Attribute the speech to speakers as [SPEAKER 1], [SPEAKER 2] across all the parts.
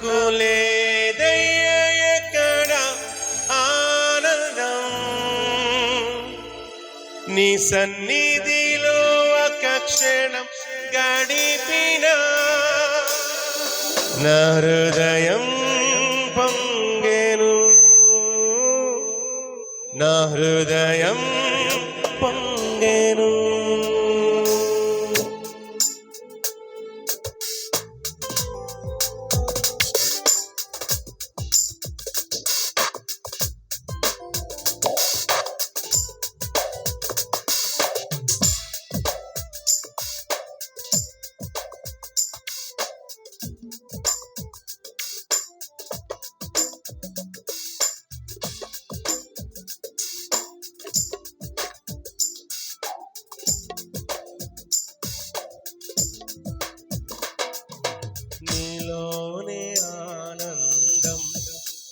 [SPEAKER 1] కులేదయ్యకడ ఆనందం? నీ సన్నిధిలో ఒక క్షణం గడిపిన నా హృదయం పొంగెను. నా హృదయం పొంగెను.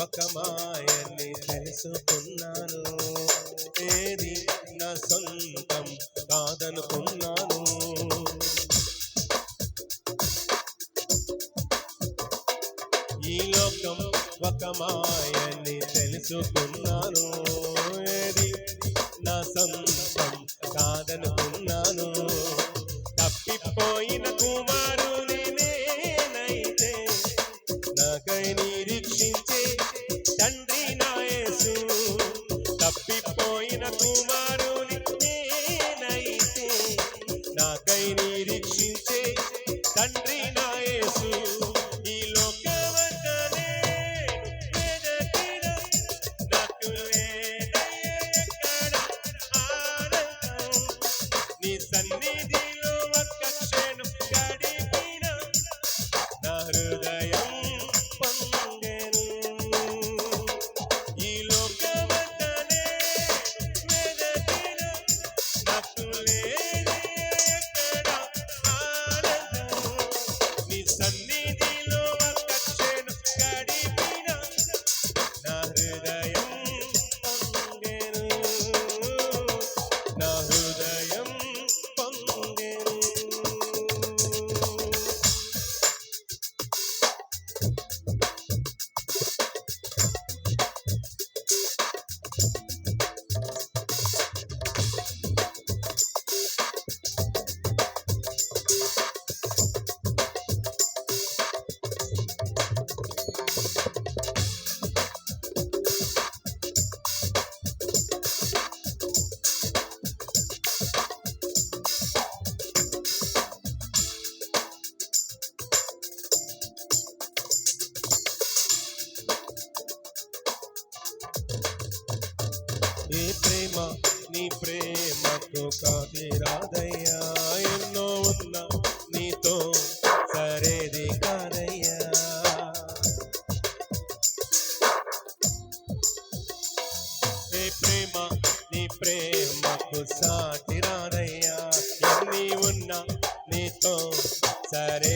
[SPEAKER 1] ఒక మాయని తెలుసుకున్నాను. ఏది నా సొంతం కాదనుకున్నాను. ఈ లోకం ఒక మాయని తెలుసుకున్నాను. ఏది నా సొంతం కాదనుకున్నాను. తప్పిపోయిన కుమారు నీ ప్రేమకు కాదిరాదయ్యా ఎన్నో ఉన్నా నీతో సరేది కాదయ్యా. నీ ప్రేమ నీ ప్రేమకు సాటిరాదయ్యా ఎన్ని ఉన్నా నీతో సరే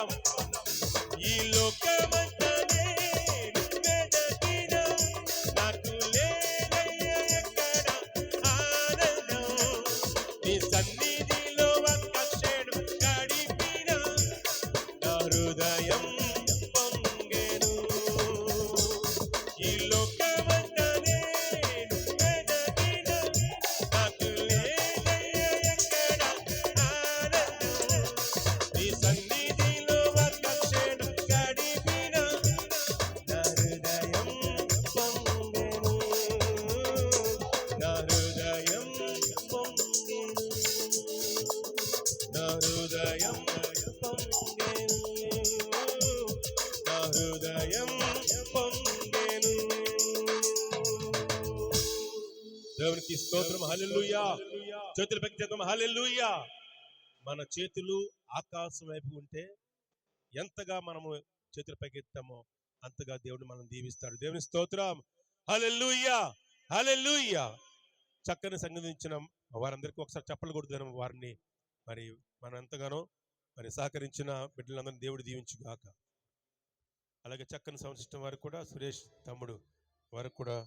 [SPEAKER 1] కలిసి హృదయం పొంగెను నా హృదయం పొంగెను దేవునికి స్తోత్రం హల్లెలూయా చేతుల పైకి చేద్దాం హల్లెలూయా మన చేతులు ఆకాశం వైపు ఉంటే ఎంతగా మనము చేతుల పైకి అంతగా దేవుడు మనం దీవిస్తాడు. దేవుని స్తోత్రం. హల్లెలూయా. హల్లెలూయా. చక్కని సంగతించిన వారందరికీ ఒకసారి చెప్పలు కొడుతున్నాము వారిని. మరి మన ఎంతగానో మరి సహకరించిన బిడ్డలందరినీ దేవుడు దీవించుగాక అలాగే చక్కని సంశిష్టం వారికి కూడా సురేష్ తమ్ముడు వారికి కూడా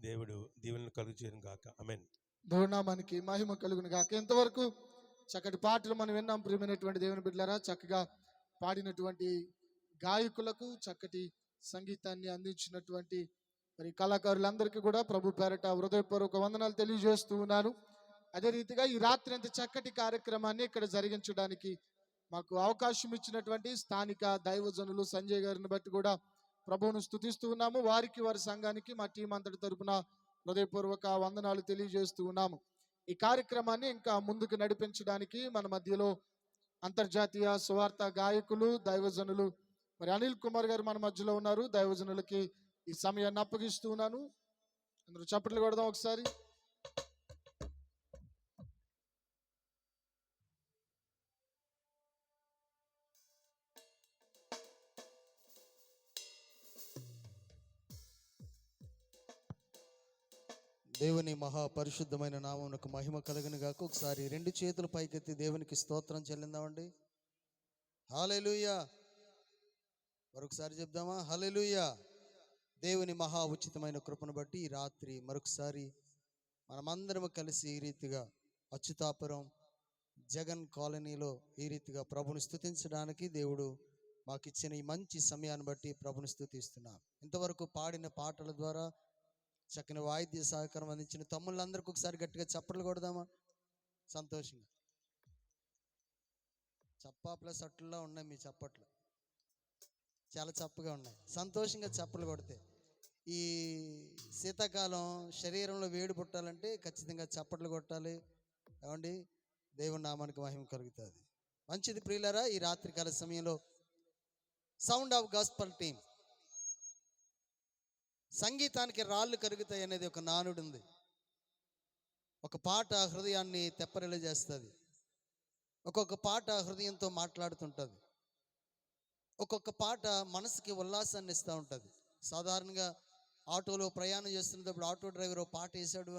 [SPEAKER 1] దేవుడు దీవెనలు కలుగు చేయను గాక. అమెన్
[SPEAKER 2] దేవునామానికి మహిమ కలుగును గాక. ఎంతవరకు చక్కటి పాటలు మనం విన్నాం. ప్రియమైనటువంటి దేవుని బిడ్డలారా చక్కగా పాడినటువంటి గాయకులకు చక్కటి సంగీతాన్ని అందించినటువంటి మరి కళాకారులందరికీ కూడా ప్రభు పేరట హృదయపూర్వక వందనాలు తెలియజేస్తూ ఉన్నాను. అదే రీతిగా ఈ రాత్రి అంత చక్కటి కార్యక్రమాన్ని ఇక్కడ జరిగించడానికి మాకు అవకాశం ఇచ్చినటువంటి స్థానిక దైవజనులు సంజయ్ గారిని బట్టి కూడా ప్రభువును స్తుతిస్తూ ఉన్నాము. వారికి వారి సంఘానికి మా టీం అంతటి తరపున హృదయపూర్వక వందనాలు తెలియజేస్తూ ఉన్నాము. ఈ కార్యక్రమాన్ని ఇంకా ముందుకు నడిపించడానికి మన మధ్యలో అంతర్జాతీయ సువార్త గాయకులు దైవజనులు మరి అనిల్ కుమార్ గారు మన మధ్యలో ఉన్నారు. దైవజనులకి ఈ సమయాన్ని అప్పగిస్తూ ఉన్నాను. అందరూ చప్పట్లు కొడదాం ఒకసారి.
[SPEAKER 3] దేవుని మహా పరిశుద్ధమైన నామమునకు మహిమ కలుగును గాక. ఒకసారి రెండు చేతులు పైకెత్తి దేవునికి స్తోత్రం చెల్లిందామండి. హాలెలూయా మరొకసారి చెప్దామా? హలెలూయా దేవుని మహా ఉచితమైన కృపను బట్టి ఈ రాత్రి మరొకసారి మనమందరం కలిసి ఈ రీతిగా అచ్యుతాపురం జగన్ కాలనీలో ఈ రీతిగా ప్రభుని స్థుతించడానికి దేవుడు మాకిచ్చిన ఈ మంచి సమయాన్ని బట్టి ప్రభుని స్థుతిస్తున్నాం ఇంతవరకు పాడిన పాటల ద్వారా చక్కని వాయిద్య సహకారం అందించిన తమ్ముళ్ళందరికీ ఒకసారి గట్టిగా చప్పట్లు కొడదామా? సంతోషంగా. చప్పా ప్లస్ అట్లా ఉన్నాయి మీ చప్పట్లు. చాలా చప్పగా ఉన్నాయి. సంతోషంగా చప్పలు కొడితే ఈ శీతాకాలం శరీరంలో వేడి పుట్టాలంటే ఖచ్చితంగా చప్పట్లు కొట్టాలి. ఏమండి? దేవుని నామానికి మహిమ కలుగుతుంది. మంచిది ప్రియులరా ఈ రాత్రికాల సమయంలో సౌండ్ ఆఫ్ గాస్పల్ టీమ్ సంగీతానికి రాళ్ళు కరుగుతాయి అనేది ఒక నానుడు ఉంది ఒక పాట హృదయాన్ని తెప్పరిలు చేస్తుంది ఒక్కొక్క పాట హృదయంతో మాట్లాడుతుంటుంది. ఒక్కొక్క పాట మనసుకి ఉల్లాసాన్ని ఇస్తూ ఉంటుంది. సాధారణంగా ఆటోలో ప్రయాణం చేస్తున్నప్పుడు ఆటో డ్రైవర్ ఓ పాట వేసాడు